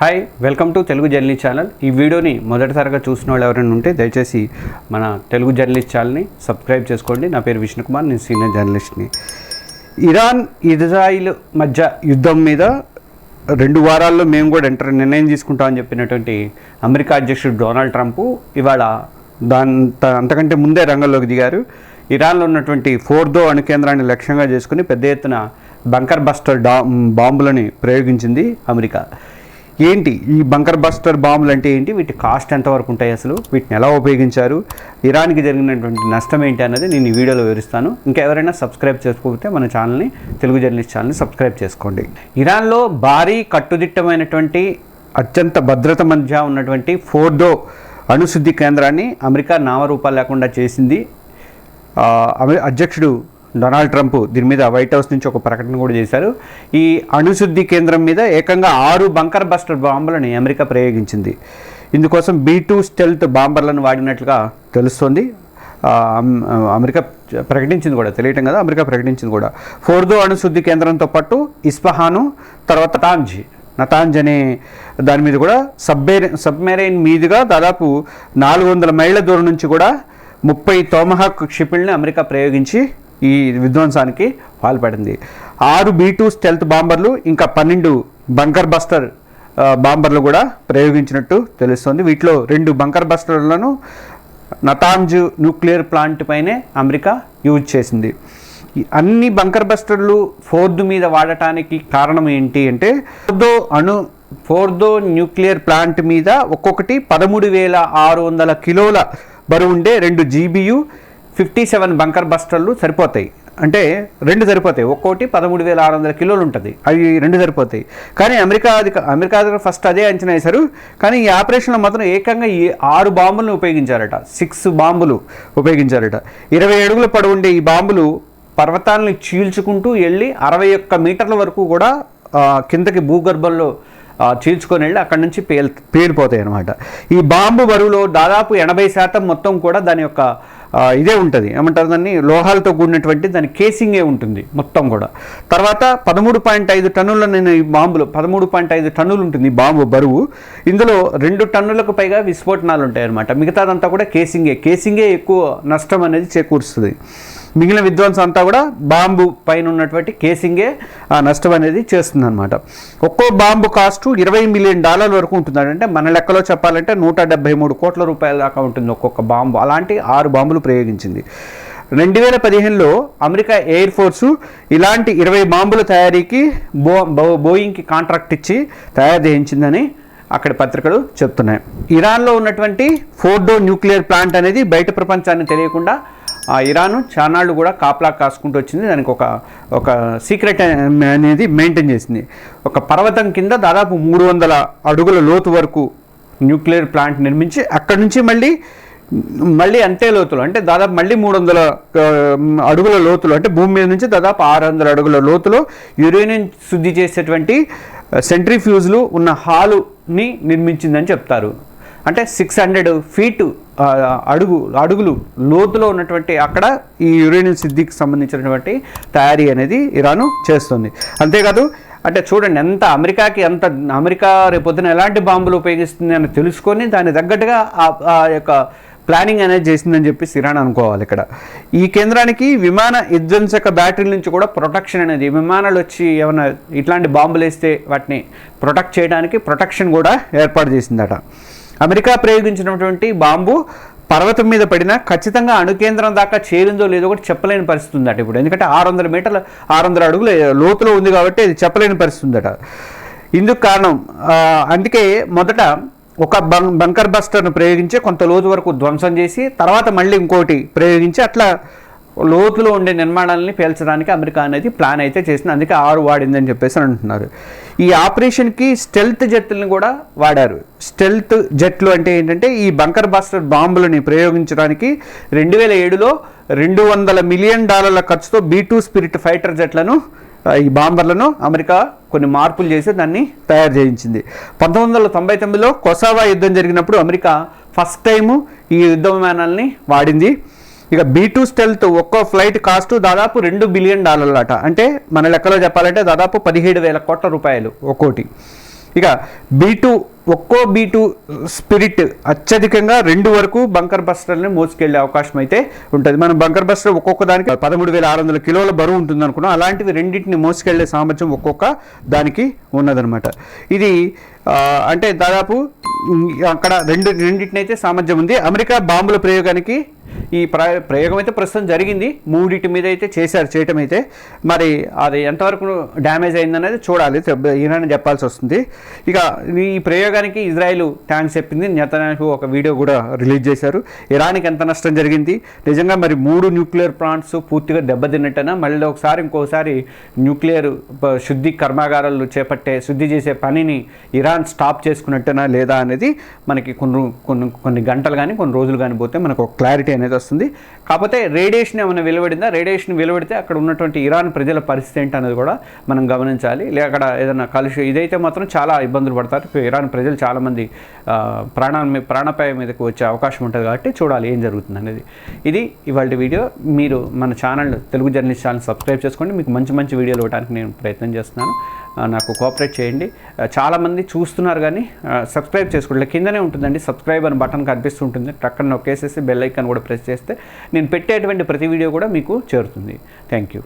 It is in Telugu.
Hi welcome to Telugu journalist channel ఈ వీడియోని మొదటిసారిగా చూసిన వాళ్ళు ఎవరైనా ఉంటే దయచేసి మన తెలుగు జర్నలిస్ట్ ఛానల్ని సబ్స్క్రైబ్ చేసుకోండి. నా పేరు విష్ణుకుమార్ నేను సీనియర్ జర్నలిస్ట్ని ఇరాన్ ఇజ్రాయిల్ మధ్య యుద్ధం మీద రెండు వారాల్లో మేము కూడా ఎంటర్ నిర్ణయం తీసుకుంటామని చెప్పినటువంటి అమెరికా అధ్యక్షుడు డొనాల్డ్ ట్రంప్ ఇవాళ దాంత అంతకంటే ముందే రంగంలోకి దిగారు. ఇరాన్లో ఉన్నటువంటి ఫోర్దో అణు కేంద్రాన్ని లక్ష్యంగా చేసుకుని పెద్ద ఎత్తున బంకర్ బస్టర్ డా బాంబులని ప్రయోగించింది అమెరికా. ఏంటి? ఈ బంకర్ బస్టర్ బాంబులు అంటే ఏంటి? వీటి కాస్ట్ ఎంతవరకు ఉంటాయి అసలు? వీటిని ఎలా ఉపయోగించారు? ఇరాన్కి జరిగినటువంటి నష్టం ఏంటి అన్నది నేను ఈ వీడియోలో వివరిస్తాను. ఇంకా ఎవరైనా సబ్స్క్రైబ్ చేసుకోకపోతే మన ఛానల్ని తెలుగు జర్నలిస్ట్ ఛానల్ని సబ్స్క్రైబ్ చేసుకోండి. ఇరాన్లో భారీ కట్టుదిట్టమైనటువంటి అత్యంత భద్రత మధ్య ఉన్నటువంటి ఫోర్డో అణుశుద్ధి కేంద్రాన్ని అమెరికా నామరూపాలు లేకుండా చేసింది. అధ్యక్షుడు డొనాల్డ్ ట్రంప్ దీని మీద వైట్ హౌస్ నుంచి ఒక ప్రకటన కూడా చేశారు. ఈ అణుశుద్ధి కేంద్రం మీద ఏకంగా ఆరు బంకర్ బస్టర్ బాంబులను అమెరికా ప్రయోగించింది. ఇందుకోసం బీ టూ స్టెల్త్ బాంబర్లను వాడినట్లుగా తెలుస్తోంది. అమెరికా ప్రకటించింది కూడా తెలియటం కదా అమెరికా ప్రకటించింది కూడా. ఫోర్దో అణుశుద్ధి కేంద్రంతో పాటు ఇస్ఫహాను తర్వాత తాంజ్ నతాంజ్ అనే దాని మీద కూడా సబ్మెరైన్ సబ్మెరైన్ మీదుగా దాదాపు నాలుగు వందల మైళ్ళ దూరం నుంచి కూడా ముప్పై తోమహాక్ క్షిపిల్ని అమెరికా ప్రయోగించి ఈ విధ్వంసానికి పాల్పడింది. ఆరు బీ టూ స్టెల్త్ బాంబర్లు ఇంకా పన్నెండు బంకర్ బస్టర్ బాంబర్లు కూడా ప్రయోగించినట్టు తెలుస్తుంది. వీటిలో రెండు బంకర్ బస్టర్లను నతాంజ్ న్యూక్లియర్ ప్లాంట్ పైనే అమెరికా యూజ్ చేసింది. అన్ని బంకర్ బస్టర్లు ఫోర్ద్ మీద వాడటానికి కారణం ఏంటి అంటే ఫోర్దో అణు ఫోర్దో న్యూక్లియర్ ప్లాంట్ మీద ఒక్కొక్కటి పదమూడు వేల ఆరు వందల కిలోల బరువు ఉండే రెండు జీబీయు ఫిఫ్టీ సెవెన్ బంకర్ బస్టర్లు సరిపోతాయి. అంటే రెండు సరిపోతాయి. ఒక్కోటి పదమూడు వేల ఆరు వందల కిలోలు ఉంటుంది. అవి రెండు సరిపోతాయి. కానీ అమెరికా అధిక అమెరికా అధిక ఫస్ట్ అదే అంచనా వేశారు. కానీ ఈ ఆపరేషన్లో మాత్రం ఏకంగా ఈ ఆరు బాంబులను ఉపయోగించారట. సిక్స్ బాంబులు ఉపయోగించారట. ఇరవై అడుగుల పొడవు ఉండే ఈ బాంబులు పర్వతాలను చీల్చుకుంటూ వెళ్ళి అరవై ఒక్క మీటర్ల వరకు కూడా కిందకి భూగర్భంలో చీల్చుకొని వెళ్ళి అక్కడి నుంచి పేల్ పేలిపోతాయి అనమాట ఈ బాంబు బరువులో దాదాపు ఎనభై శాతం మొత్తం కూడా దాని యొక్క ఇదే ఉంటుంది. ఏమంటారు దాన్ని? లోహాలతో కూడినటువంటి దాని కేసింగే ఉంటుంది మొత్తం కూడా. తర్వాత పదమూడు పాయింట్ ఐదు టన్నుల నేను ఈ బాంబులు పదమూడు పాయింట్ ఐదు టన్నులు ఉంటుంది బాంబు బరువు. ఇందులో రెండు టన్నులకు పైగా విస్ఫోటనాలు ఉంటాయి అనమాట మిగతాదంతా కూడా కేసింగే కేసింగే ఎక్కువ నష్టం అనేది చేకూరుస్తుంది. మిగిలిన విధ్వంసం అంతా కూడా బాంబు పైన ఉన్నటువంటి కేసింగే ఆ నష్టం అనేది చేస్తుంది అనమాట ఒక్కో బాంబు కాస్ట్ ఇరవై మిలియన్ డాలర్ల వరకు ఉంటుంది అంటే మన లెక్కలో చెప్పాలంటే నూట డెబ్బై మూడు కోట్ల రూపాయల దాకా ఉంటుంది ఒక్కొక్క బాంబు. అలాంటి ఆరు బాంబులు ప్రయోగించింది. రెండు వేల పదిహేనులో అమెరికా ఎయిర్ ఫోర్సు ఇలాంటి ఇరవై బాంబుల తయారీకి బో బో- బోయింగ్కి కాంట్రాక్ట్ ఇచ్చి తయారు చేయించిందని అక్కడ పత్రికలు చెప్తున్నాయి. ఇరాన్లో ఉన్నటువంటి ఫోర్డో న్యూక్లియర్ ప్లాంట్ అనేది బయట ప్రపంచాన్ని తెలియకుండా ఆ ఇరాన్ చానాళ్ళు కూడా కాపలా కాసుకుంటూ వచ్చింది. దానికి ఒక ఒక సీక్రెట్ అనేది మెయింటైన్ చేసింది. ఒక పర్వతం కింద దాదాపు మూడు వందల అడుగుల లోతు వరకు న్యూక్లియర్ ప్లాంట్ నిర్మించి అక్కడి నుంచి మళ్ళీ మళ్ళీ అంతే లోతులు. అంటే దాదాపు మళ్ళీ మూడు వందల అడుగుల లోతులు. అంటే భూమి మీద నుంచి దాదాపు ఆరు వందల అడుగుల లోతులో యురేనియం శుద్ధి చేసేటువంటి సెంట్రిఫ్యూజ్లు ఉన్న హాలుని నిర్మించిందని చెప్తారు. అంటే సిక్స్ హండ్రెడ్ ఫీట్ అడుగు అడుగులు లోతులో ఉన్నటువంటి అక్కడ ఈ యురేనియం సిద్ధికి సంబంధించినటువంటి తయారీ అనేది ఇరాను చేస్తుంది. అంతేకాదు అంటే చూడండి ఎంత అమెరికాకి ఎంత అమెరికా రేపొద్దున ఎలాంటి బాంబులు ఉపయోగిస్తుంది అని తెలుసుకొని దాని తగ్గట్టుగా ఆ- ఆ యొక్క ప్లానింగ్ అనేది చేసిందని చెప్పి ఇరాన్ అనుకోవాలి ఇక్కడ. ఈ కేంద్రానికి విమాన విధ్వంసక బ్యాటరీల నుంచి కూడా ప్రొటెక్షన్ అనేది విమానాలు వచ్చి ఏమైనా ఇట్లాంటి బాంబులు వేస్తే వాటిని ప్రొటెక్ట్ చేయడానికి ప్రొటెక్షన్ కూడా ఏర్పాటు చేసిందట. అమెరికా ప్రయోగించినటువంటి బాంబు పర్వతం మీద పడినా ఖచ్చితంగా అణుకేంద్రం దాకా చేరిందో లేదో కూడా చెప్పలేని పరిస్థితి ఉందట ఇప్పుడు. ఎందుకంటే ఆరు వందల మీటర్ల ఆరు వందల అడుగుల లోతులో ఉంది కాబట్టి అది చెప్పలేని పరిస్థితి ఉందట. ఇందుకు కారణం అందుకే మొదట ఒక బం బంకర్ బస్టర్ను ప్రయోగించి కొంత లోతు వరకు ధ్వంసం చేసి తర్వాత మళ్ళీ ఇంకోటి ప్రయోగించి అట్లా లోతులో ఉండే నిర్మాణాలని పేల్చడానికి అమెరికా అనేది ప్లాన్ అయితే చేసింది. అందుకే ఆరు వాడిందని చెప్పేసి అంటున్నారు. ఈ ఆపరేషన్కి స్టెల్త్ జెట్లను కూడా వాడారు. స్టెల్త్ జెట్లు అంటే ఏంటంటే ఈ బంకర్ బాస్టర్ బాంబులని ప్రయోగించడానికి రెండు వేల ఏడులో రెండు వందల మిలియన్ డాలర్ల ఖర్చుతో బీ టూ స్పిరిట్ ఫైటర్ జెట్లను ఈ బాంబర్లను అమెరికా కొన్ని మార్పులు చేసి దాన్ని తయారు చేయించింది. పంతొమ్మిది వందల తొంభై తొమ్మిదిలో కొసావా యుద్ధం జరిగినప్పుడు అమెరికా ఫస్ట్ టైము ఈ యుద్ధ విమానాలని వాడింది. ఇక బీ టూ స్టెల్త్ ఒక్కో ఫ్లైట్ కాస్ట్ దాదాపు రెండు బిలియన్ డాలర్లు అట అంటే మన లెక్కలో చెప్పాలంటే దాదాపు పదిహేడు వేల కోట్ల రూపాయలు ఒక్కోటి ఇక బీ టూ ఒక్కో బీ టూ స్పిరిట్ అత్యధికంగా రెండు వరకు బంకర్ బస్టర్ని మోసుకెళ్ళే అవకాశం అయితే ఉంటుంది. మనం బంకర్ బస్టర్ ఒక్కొక్క దానికి పదమూడు వేల ఆరు వందల కిలోల బరువు ఉంటుంది అనుకున్నాం అలాంటివి రెండింటిని మోసుకెళ్ళే సామర్థ్యం ఒక్కొక్క దానికి ఉన్నదనమాట ఇది అంటే దాదాపు అక్కడ రెండు రెండింటినైతే సామర్థ్యం ఉంది. అమెరికా బాంబుల ప్రయోగానికి ఈ ప్రయోగం అయితే ప్రస్తుతం జరిగింది. మూడింటి మీద అయితే చేశారు చేయటం అయితే. మరి అది ఎంతవరకు డ్యామేజ్ అయిందనేది చూడాలి. చెప్- ఈయన చెప్పాల్సి వస్తుంది. ఇక ఈ ప్రయోగానికి ఇజ్రాయెల్ థ్యాంక్స్ చెప్పింది. నెతన్యాహు ఒక వీడియో కూడా రిలీజ్ చేశారు. ఇరాన్కి ఎంత నష్టం జరిగింది? నిజంగా మరి మూడు న్యూక్లియర్ ప్లాంట్స్ పూర్తిగా దెబ్బతిన్నట్టనా? మళ్ళీ ఒకసారి ఇంకోసారి న్యూక్లియర్ శుద్ధి కర్మాగారాలు చేపట్టే శుద్ధి చేసే పనిని ఇరాన్ స్టాప్ చేసుకున్నట్టనా లేదా అనేది మనకి కొన్ని కొన్ని కొన్ని గంటలు కానీ కొన్ని రోజులు కానీ పోతే మనకు ఒక క్లారిటీ అనేది వస్తుంది. కాకపోతే రేడియేషన్ ఏమైనా వెలువడిందా? రేడియేషన్ వెలువడితే అక్కడ ఉన్నటువంటి ఇరాన్ ప్రజల పరిస్థితి ఏంటి అనేది కూడా మనం గమనించాలి. లేక అక్కడ ఏదైనా కలుషి ఇదైతే మాత్రం చాలా ఇబ్బందులు పడతారు. ఇరాన్ ప్రజలు చాలామంది ప్రాణాల మీద ప్రాణాపాయం మీదకి వచ్చే అవకాశం ఉంటుంది కాబట్టి చూడాలి ఏం జరుగుతుంది అనేది ఇది ఇవాళ వీడియో. మీరు మన channel Telugu journalist channel subscribe చేసుకోండి. మీకు మంచి మంచి వీడియోలు ఇవ్వడానికి నేను ప్రయత్నం చేస్తున్నాను. నాకు కోఆపరేట్ చేయండి. చాలామంది చూస్తున్నారు కానీ సబ్స్క్రైబ్ చేసుకోండి కిందనే ఉంటుందండి సబ్స్క్రైబ్ అని బటన్ కనిపిస్తుంటుంది. టక్కన నొక్కేసేసి బెల్ ఐకాన్ కూడా ప్రెస్ చేస్తే నేను పెట్టేటువంటి ప్రతి వీడియో కూడా మీకు చేరుతుంది. Thank you